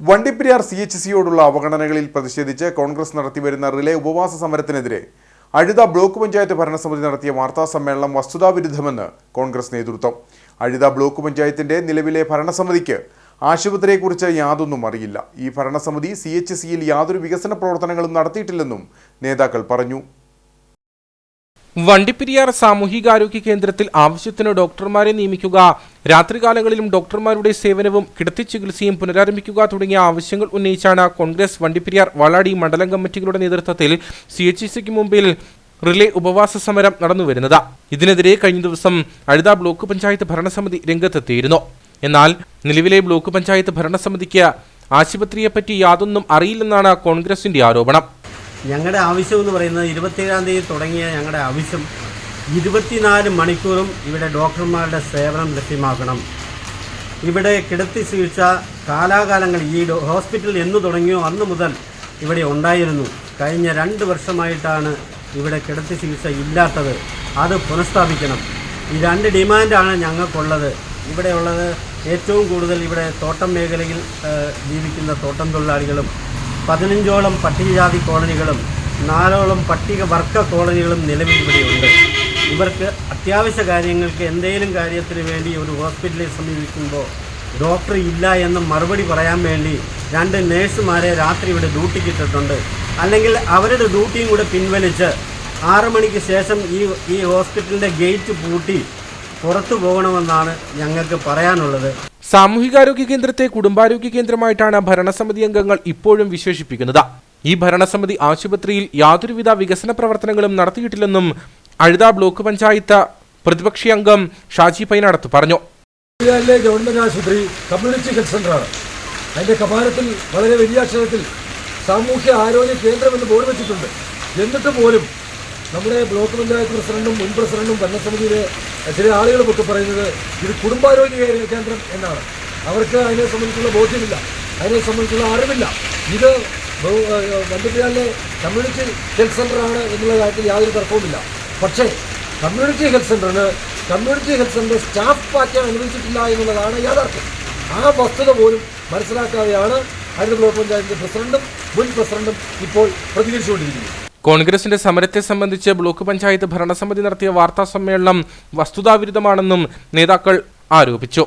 Vandiperiyar C H സിയോടുള്ള അവഗണനകളിൽ പ്രതിഷേധിച്ച് കോൺഗ്രസ് നടത്തിവരുന്ന റിലേ ഉപവാസ സമരത്തിനെതിരെ അഴുത ബ്ലോക്ക് പഞ്ചായത്ത് ഭരണസമിതി നടത്തിയ വാർത്താ സമ്മേളനം വസ്തുതാവിരുദ്ധമെന്ന് കോൺഗ്രസ് നേതൃത്വം. അഴുത ബ്ലോക്ക് പഞ്ചായത്തിന്റെ നിലവിലെ ഭരണസമിതിക്ക് ആശുപത്രിയെക്കുറിച്ച് യാതൊന്നും അറിയില്ല. ഈ ഭരണസമിതി സി എച്ച് സിയിൽ യാതൊരു വികസന പ്രവർത്തനങ്ങളും നടത്തിയിട്ടില്ലെന്നും നേതാക്കൾ പറഞ്ഞു. വണ്ടിപ്പെരിയാർ സാമൂഹികാരോഗ്യ കേന്ദ്രത്തിൽ ആവശ്യത്തിന് ഡോക്ടർമാരെ നിയമിക്കുക രാത്രികാലങ്ങളിലും ഡോക്ടർമാരുടെ സേവനവും കിടത്തി ചികിത്സയും പുനരാരംഭിക്കുക തുടങ്ങിയ ആവശ്യങ്ങൾ ഉന്നയിച്ചാണ് കോൺഗ്രസ് വണ്ടിപ്പെരിയാർ വാളാടി മണ്ഡലം കമ്മിറ്റികളുടെ നേതൃത്വത്തിൽ സി എച്ച് സിക്ക് മുമ്പിൽ റിലേ ഉപവാസ സമരം നടന്നുവരുന്നത് ഇതിനെതിരെ കഴിഞ്ഞ ദിവസം അഴുത ബ്ലോക്ക് പഞ്ചായത്ത് ഭരണസമിതി രംഗത്തെത്തിയിരുന്നു. എന്നാൽ നിലവിലെ ബ്ലോക്ക് പഞ്ചായത്ത് ഭരണസമിതിക്ക് ആശുപത്രിയെപ്പറ്റി യാതൊന്നും അറിയില്ലെന്നാണ് കോൺഗ്രസിന്റെ ആരോപണം. ഞങ്ങളുടെ ആവശ്യം എന്ന് പറയുന്നത് ഇരുപത്തിയേഴാം തീയതി തുടങ്ങിയ ഞങ്ങളുടെ ആവശ്യം ഇരുപത്തിനാല് മണിക്കൂറും ഇവിടെ ഡോക്ടർമാരുടെ സേവനം ലഭ്യമാക്കണം ഇവിടെ കിടത്തി ചികിത്സ കാലാകാലങ്ങൾ ഈ ഹോസ്പിറ്റൽ എന്ന് തുടങ്ങിയോ അന്ന് മുതൽ ഇവിടെ ഉണ്ടായിരുന്നു. കഴിഞ്ഞ രണ്ട് വർഷമായിട്ടാണ് ഇവിടെ കിടത്തി ചികിത്സ ഇല്ലാത്തത്. അത് പുനഃസ്ഥാപിക്കണം. ഈ രണ്ട് ഡിമാൻഡാണ് ഞങ്ങൾക്കുള്ളത്. ഇവിടെയുള്ളത് ഏറ്റവും കൂടുതൽ ഇവിടെ തോട്ടം മേഖലയിൽ ജീവിക്കുന്ന തോട്ടം തൊഴിലാളികളും പതിനഞ്ചോളം പട്ടികജാതി കോളനികളും നാലോളം പട്ടിക വർഗ കോളനികളും നിലവിൽ ഇവിടെയുണ്ട് ഇവർക്ക് അത്യാവശ്യ കാര്യങ്ങൾക്ക് എന്തെങ്കിലും കാര്യത്തിന് വേണ്ടി ഒരു ഹോസ്പിറ്റലിൽ സമീപിക്കുമ്പോൾ ഡോക്ടർ ഇല്ല എന്ന് മറുപടി പറയാൻ വേണ്ടി രണ്ട് നേഴ്സുമാരെ രാത്രി ഇവിടെ ഡ്യൂട്ടിക്ക് ഇട്ടിട്ടുണ്ട്. അല്ലെങ്കിൽ അവരുടെ ഡ്യൂട്ടിയും കൂടെ പിൻവലിച്ച് ആറ് മണിക്ക് ശേഷം ഈ ഈ ഹോസ്പിറ്റലിന്റെ ഗേറ്റ് പൂട്ടി പുറത്തു പോകണമെന്നാണ് ഞങ്ങൾക്ക് പറയാനുള്ളത്. സാമൂഹികാരോഗ്യ കേന്ദ്രത്തെ കുടുംബാരോഗ്യ കേന്ദ്രമായിട്ടാണ് ഭരണസമിതി അംഗങ്ങൾ ഇപ്പോഴും വിശേഷിപ്പിക്കുന്നത്. ഈ ഭരണസമിതി ആശുപത്രിയിൽ യാതൊരുവിധ വികസന പ്രവർത്തനങ്ങളും നടത്തിയിട്ടില്ലെന്നും അഴുത ബ്ലോക്ക് പഞ്ചായത്ത് പ്രതിപക്ഷി അംഗം ഷാജി പൈനടത്ത് പറഞ്ഞു. ഗവൺമെന്റ് ആശുപത്രി കമ്മ്യൂണിറ്റി ഹെൽത്ത് സെന്ററാണ്. അതിന്റെ കമാനത്തിൽ വളരെ വലിയ അക്ഷരത്തിൽ സാമൂഹ്യ ആരോഗ്യ കേന്ദ്രം എന്ന് ബോർഡ് വെച്ചിട്ടുണ്ട്. എന്നിട്ട് പോലും നമ്മുടെ ബ്ലോക്ക് പഞ്ചായത്ത് പ്രസിഡന്റും മുൻ പ്രസിഡന്റും ഭരണസമിതിയിലെ ചില ആളുകളുമൊക്കെ പറയുന്നത് ഇത് കുടുംബാരോഗ്യ കേന്ദ്രം എന്നാണ്. അവർക്ക് അതിനെ സംബന്ധിച്ചുള്ള ബോധ്യമില്ല. അതിനെ സംബന്ധിച്ചുള്ള അറിവില്ല. ഇത് വണ്ടിപ്പെരിയാറിലെ കമ്മ്യൂണിറ്റി ഹെൽത്ത് സെന്ററാണ് എന്നുള്ള കാര്യത്തിൽ യാതൊരു തർക്കവുമില്ല. പക്ഷേ community health സെന്ററിന് community health centre staff pattern അനുവദിച്ചിട്ടില്ല എന്നുള്ളതാണ് യാഥാർത്ഥ്യം. ആ വസ്തുത പോലും മനസ്സിലാക്കാതെയാണ് ഹരിത ബ്ലോക്ക് പഞ്ചായത്തിന്റെ പ്രസിഡന്റും മുൻ പ്രസിഡന്റും ഇപ്പോൾ പ്രതികരിച്ചുകൊണ്ടിരിക്കുന്നത്. കോൺഗ്രസിന്റെ സമരത്തെ സംബന്ധിച്ച് ബ്ലോക്ക് പഞ്ചായത്ത് ഭരണസമിതി നടത്തിയ വാർത്താ സമ്മേളനം വസ്തുതാവിരുദ്ധമാണെന്നും നേതാക്കൾ ആരോപിച്ചു.